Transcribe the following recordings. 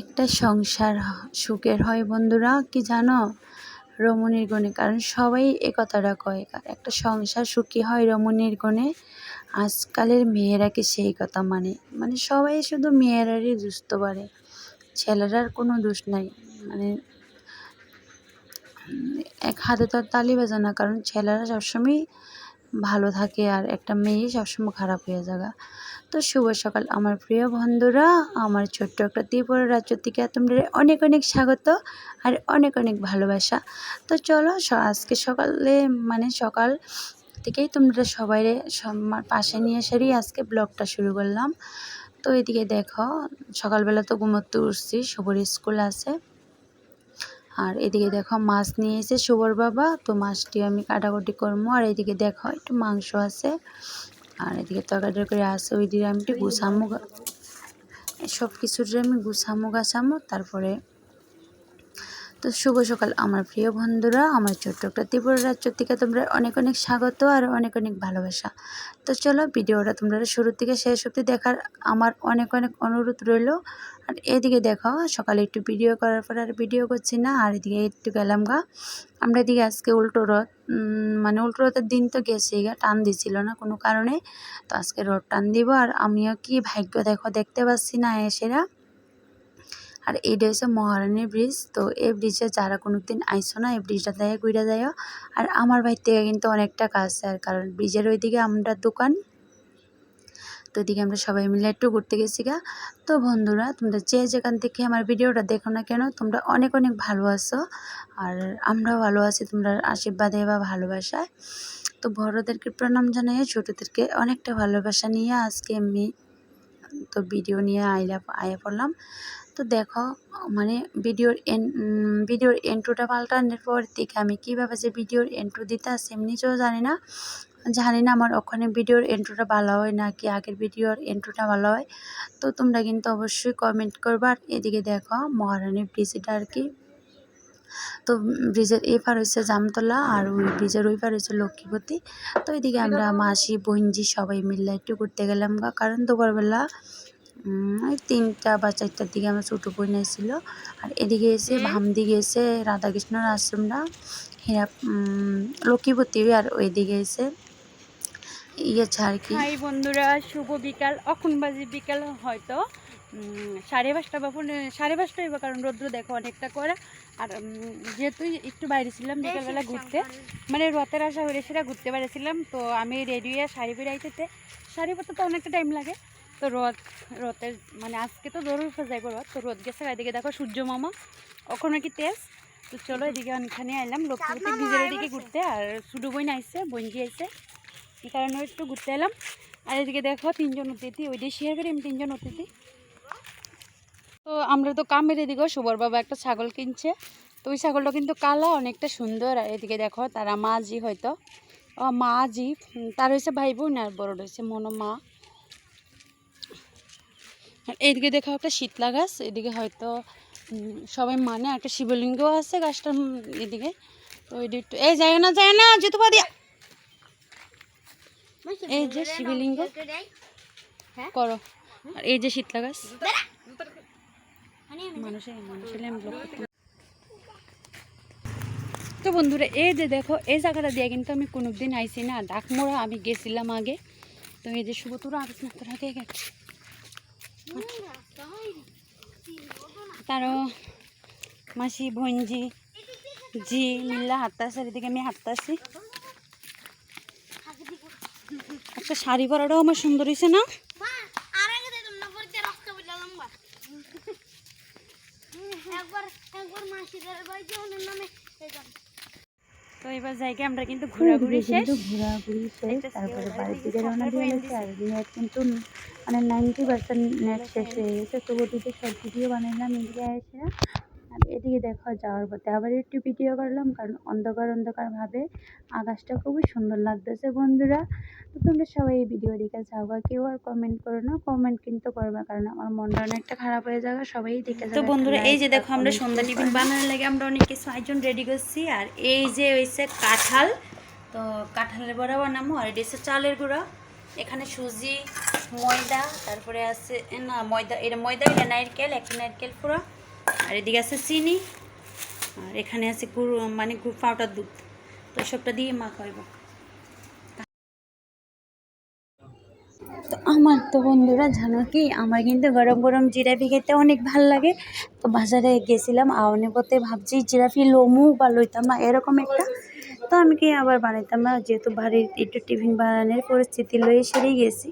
একটা সংসার সুখের হয় বন্ধুরা, কি জানো? রমণীর গুণে, কারণ সবাই এ কথাটা কয়। একটা সংসার সুখী হয় রমণীর গুণে, আজকালের মেয়েরা কি সেই কথা মানে? মানে সবাই শুধু মেয়েরারই দুষ্ট পারে ছেলেরার কোনো দোষ নাই। মানে এক হাতে তো আর তালি বাজে না, কারণ ছেলেরা সবসময় ভালো থাকে আর একটা মেয়ে সবসময় খারাপ হয়ে যায় তো শুভ সকাল, আমার প্রিয় বন্ধুরা। আমার ছোট্ট একটা ত্রিপুরা রাজ্য থেকে তোমরা অনেক অনেক স্বাগত আর অনেক অনেক ভালোবাসা। তো চলো আজকে সকালে মানে সকাল থেকেই তোমরা সবাই পাশে নিয়ে এসেই আজকে ব্লগটা শুরু করলাম। তো এদিকে দেখো, সকালবেলা তো ঘুমোতে উঠছি, শুভর স্কুল আছে। আর এদিকে দেখো, মাছ নিয়ে এসে শুভর বাবা, তো মাছটি আমি কাটাকুটি করব। আর এদিকে দেখো, একটু মাংস আছে। আর এদিকে তরকারি টরকারি আছে ওই দিকে আমি একটু গুছামো সব কিছুর আমি গুছামো গাছামো তারপরে তো শুভ সকাল, আমার প্রিয় বন্ধুরা, আমার ছোট্ট একটা ত্রিপুরা রাজ্য থেকে তোমরা অনেক অনেক স্বাগত আর অনেক অনেক ভালোবাসা। তো চলো ভিডিওটা তোমরা শুরু থেকে শেষ অবধি দেখার আমার অনেক অনেক অনুরোধ রইল। আর এদিকে দেখো, সকালে একটু ভিডিও করার পর আর ভিডিও করছি না, আর এদিকে একটু গেলাম গা। আমরা এদিকে আজকে উল্টো রথ মানে উল্টো রথের দিন তো গেছি গা, টান দিছিল না কোনো কারণে। তো আজকে রথ টান দিব, আর আমিও কি ভাগ্য দেখো দেখতে পাচ্ছি না এসেরা আর এইটা হচ্ছে মহারানীর ব্রিজ তো এই ব্রিজে যারা কোনো দিন আইসো না, এই ব্রিজটা দেয় ঘুরে যায় আর আমার বাড়ি থেকে কিন্তু অনেকটা কাছে, আর কারণ ব্রিজের ওইদিকে আমরা দোকান। তো এদিকে আমরা সবাই মিলে একটু ঘুরতে গেছি গা। তো বন্ধুরা, তোমরা যে যেখান থেকে আমার ভিডিওটা দেখো না কেন, তোমরা অনেক অনেক ভালো আছো। আর আমরাও ভালো আছি, তোমরা আশীর্বাদে বা ভালোবাসায়। তো বড়োদেরকে প্রণাম জানাই, ছোটোদেরকে অনেকটা ভালোবাসা নিয়ে আজকে আমি তো ভিডিও নিয়ে আইলা আয়া পড়লাম। তো দেখো মানে ভিডিওর এন ভিডিওর এন্ট্রোটা পাল্টানোর পর থেকে আমি কীভাবে যে ভিডিওর এন্ট্রো দিতে আসি এমনিতেও জানি না। জানি না আমার ওখানে ভিডিওর এন্ট্রোটা ভালো হয় না কি আগের ভিডিওর এন্ট্রোটা ভালো হয়। তো তোমরা কিন্তু অবশ্যই কমেন্ট করবা। এদিকে দেখো মহারানীর ব্রিজটা আর কি। তো ব্রিজের এই পার হচ্ছে জামতলা আর ওই ব্রিজের ওই পার হচ্ছে লক্ষ্মীপতি। তো এদিকে আমরা মাসি, বোনজি সবাই মিলে একটু ঘুরতে গেলাম গা। কারণ দুপুরবেলা ওই তিনটা বা চারটার দিকে আমার ছোটো বোন এসেছিল। আর এদিকে এসে দিকে এসে রাধাকৃষ্ণর আশ্রমটা, হীরা লক্ষ্মীপতি আর ওইদিকে এসে ইয়ে আর কি। হাই বন্ধুরা, শুভ বিকাল। অখন বাজে বিকাল হয়তো সাড়ে পাঁচটা বা সাড়ে পাঁচটাই বা কারণ রৌদ্র দেখো অনেকটা করে আর যেহেতু একটু বাইরে ছিলাম বিকালবেলা ঘুরতে। মানে রথের আসা হয়ে সেটা ঘুরতে পেরেছিলাম। তো আমি রেডি হয়ে শাড়ি পরে আইতেতে শাড়ি পরতে তো অনেকটা টাইম লাগে। তো রথ রথের মানে আজকে তো দৌড় উঠে যাইব রথ। তো রথ গেছে এদিকে দেখো সূর্য মামা। ওখানে কি তেজ? তো চলো এদিকে অনেকখানে আইলাম। লক্ষ্মীপতি ব্রিজের এদিকে ঘুরতে আর সুডু বইন আইসে বঞ্জি আইসে এই কারণে একটু ঘুরতে এলাম। আর এদিকে দেখো তিনজন অতিথি। ওই দিয়ে শেয়ার করি আমি তিনজন অতিথি। তো আমরা তো কামের এদিকেও শুভর বাবা একটা ছাগল কিনছে। তো ওই ছাগলটা কিন্তু কালা অনেকটা সুন্দর। আর এদিকে দেখো তারা মাঝি হয়তো। ও মাঝি তার হয়েছে ভাই বোন আর বড় হয়েছে মনো মা। এইদিকে দেখো একটা শীতলা গাছ। এদিকে হয়তো সবাই মানে একটা শিবলিঙ্গও আছে গাছটার এদিকে। তো ওই দিকটা এই যায় না যায় না জুতো পা দিয়া। এই যে শিবলিঙ্গ। করো। আর এই যে শীতলা গাছ। মানুষের মানুষের আমি ব্লক করতে তো বন্ধুরা এই যে দেখো এই জায়গাটা দিয়ে কিন্তু আমি কোনোদিন আইসি না। ডাকমোড়া আমি গেছিলাম আগে। তো এই যে শুভ তোরা আগে না তোরা আগে আগে। তারও মাসি ভঞ্জি জি মিল্লা হাঁটতেছে আর এদিকে আমি হাঁটতেছি। একটা শাড়ি পরাটাও আমার সুন্দর হয়েছে না? তো এবার জায়গায় আমরা কিন্তু ঘোরাঘুরি শেষ। ঘোরাঘুরি শেষ তারপরে বাড়ির দিকে রওনা দিয়ে গেছে আর নেট কিন্তু মানে নাইনটি পার্সেন্ট নেট শেষ হয়ে গেছে তো ওটিতে সব ভিডিও বানাইলাম এগিয়ে এসে আর এদিকে দেখো যাওয়ার পথে আবার একটু ভিডিও করলাম কারণ অন্ধকার অন্ধকার ভাবে আকাশটা খুবই সুন্দর লাগতেছে বন্ধুরা। তো তোমরা সবাই এই ভিডিও দেখে যাও বা কেউ আর কমেন্ট করো না কমেন্ট কিন্তু করবে কারণ আমার মনটা অনেকটা খারাপ হয়ে যাবে সবাই দেখে তো বন্ধুরা এই যে দেখো আমরা সন্ধ্যা টিফিন বানানোর লাগে আমরা অনেক কিছু আয়োজন রেডি করছি আর এই যে হয়েছে কাঁঠাল। তো কাঁঠালের বড়া বানাবো আর এটা হচ্ছে চালের গুঁড়া। এখানে সুজি ময়দা তারপরে আছে না ময়দা এটা ময়দা এটা নারকেল একটা নারকেল পুরো। আর এদিকে আছে চিনি, আর এখানে আছে গুড় মানে গুড় পাউডার দুধ। তো সবটা দিয়ে মাখাইব তো আমার তো বন্ধুরা, জানো কি? আমার কিন্তু গরম গরম জিরাপি খেতে অনেক ভালো লাগে। তো বাজারে গেছিলাম আওয়ানি পথে ভাবছি জিরাফি লোমু বা লইতাম না এরকম একটা। তো আমি কি আবার বানাইতাম? না যেহেতু বাড়ির একটু টিফিন বানানোর পরিস্থিতি লয়ে সেরেই গেছি।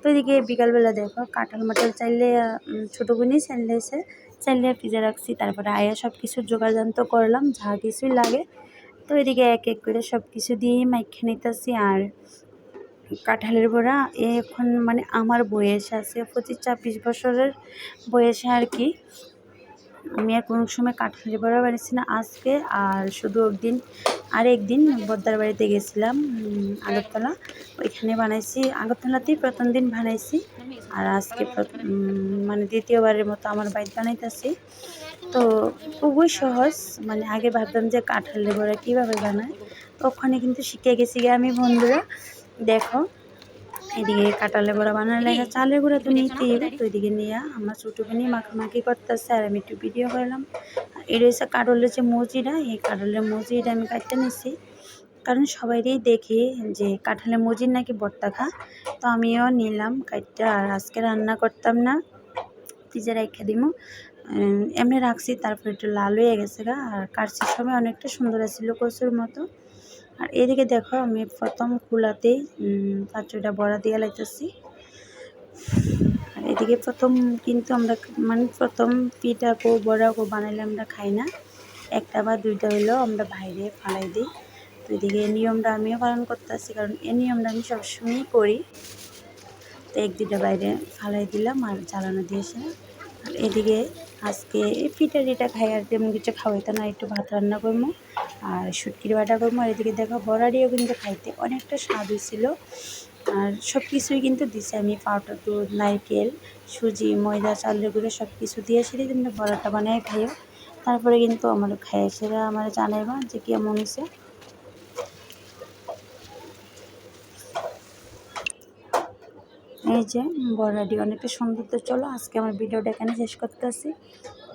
তো এদিকে বিকালবেলা দেখো, কাঁঠাল মাটাল চাইলে ছোটো বোনই এসে চাইলে ফ্রিজে রাখছি। তারপরে আয়া সব কিছু জোগাড়যন্ত্র করলাম, যা কিছুই লাগে। তো এদিকে এক এক করে সব কিছু দিয়েই মাইখে নিতেছি। আর কাঁঠালের বড়া এখন মানে আমার বয়স আছে, পঁচিশ ছাব্বিশ বছরের বয়সে আর কি। আমি আর কোনো সময় কাঁঠালের বড়া বানিয়েছি না আজকে, আর শুধু একদিন আর একদিন বদ্দার বাড়িতে গেছিলাম আগরতলা। ওইখানে বানাইছি, আগরতলাতেই প্রথম দিন বানাইছি, আর আজকে মানে দ্বিতীয়বারের মতো আমার বাড়িতে বানাইতেছি। তো খুবই সহজ মানে আগে ভাবতাম যে কাঁঠালের বড়া কীভাবে বানায় তো ওখানে কিন্তু শিখে গেছি আমি বন্ধুরা। দেখো এদিকে কাঁঠালের বড়া বানানোর লাগে চালের গুঁড়া তো নিতেই হবে। তো এদিকে নিয়ে আমার ছোটোকে নিয়ে মাখামাখি করতেছে আর আমি একটু ভিডিও করলাম। আর এটা হচ্ছে কাঁঠালের যে মজিটা এই কাঁঠালের মজিটা আমি কাটতে নিছি। কারণ সবাইরই দেখি যে কাঁঠালের মজির নাকি ভর্তা খা। তো আমিও নিলাম কাটটা আর আজকে রান্না করতাম না ফ্রিজে রেখে দিমু। উম, এমনি রাখছি তারপর একটু লাল হয়ে গেছে গা আর কাটছির সময় অনেকটা সুন্দর ছিল কচুর মতো। আর এদিকে দেখো আমি প্রথম কুলাতেই পাঁচ ছয়টা বড়া দিয়ে লাইতেছি। আর এদিকে প্রথম কিন্তু আমরা মানে প্রথম পিঠা কো, বড়া কো বানাইলে আমরা খাই না। একটা বা দুইটা হইলেও আমরা বাইরে ফালাই দিই। তো এদিকে এই নিয়মটা আমিও পালন করতেছি, কারণ এই নিয়মটা আমি সবসময়ই করি। তো এক দুইটা বাইরে ফালাই দিলাম আর জ্বালানো দিয়েছে। আর এদিকে আজকে পিঠা টিঠা খাই আর তেমন কিছু খাওয়াইতে না, একটু ভাত রান্না করব। আর শুটকির বাটা করব আর এদিকে দেখো বড়ারিও কিন্তু খাইতে অনেকটা স্বাদ হয়েছিল আর সব কিছুই কিন্তু দিছে আমি, পাউডার, দুধ, নারকেল, সুজি, ময়দা, চালের গুঁড়ো সব কিছু দিয়ে সেরে কিন্তু বড়াটা বানিয়ে খাইও তারপরে কিন্তু আমার খাইয়ে সেরা আমার জানাইবা যে কেমন হয়েছে। এই যে বড়াটি অনেকটা সুন্দর তো চলো, আজকে আমার ভিডিওটা এখানে শেষ করতেছি।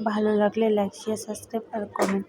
ভালো লাগলে লাইক শেয়ার সাবস্ক্রাইব আর কমেন্ট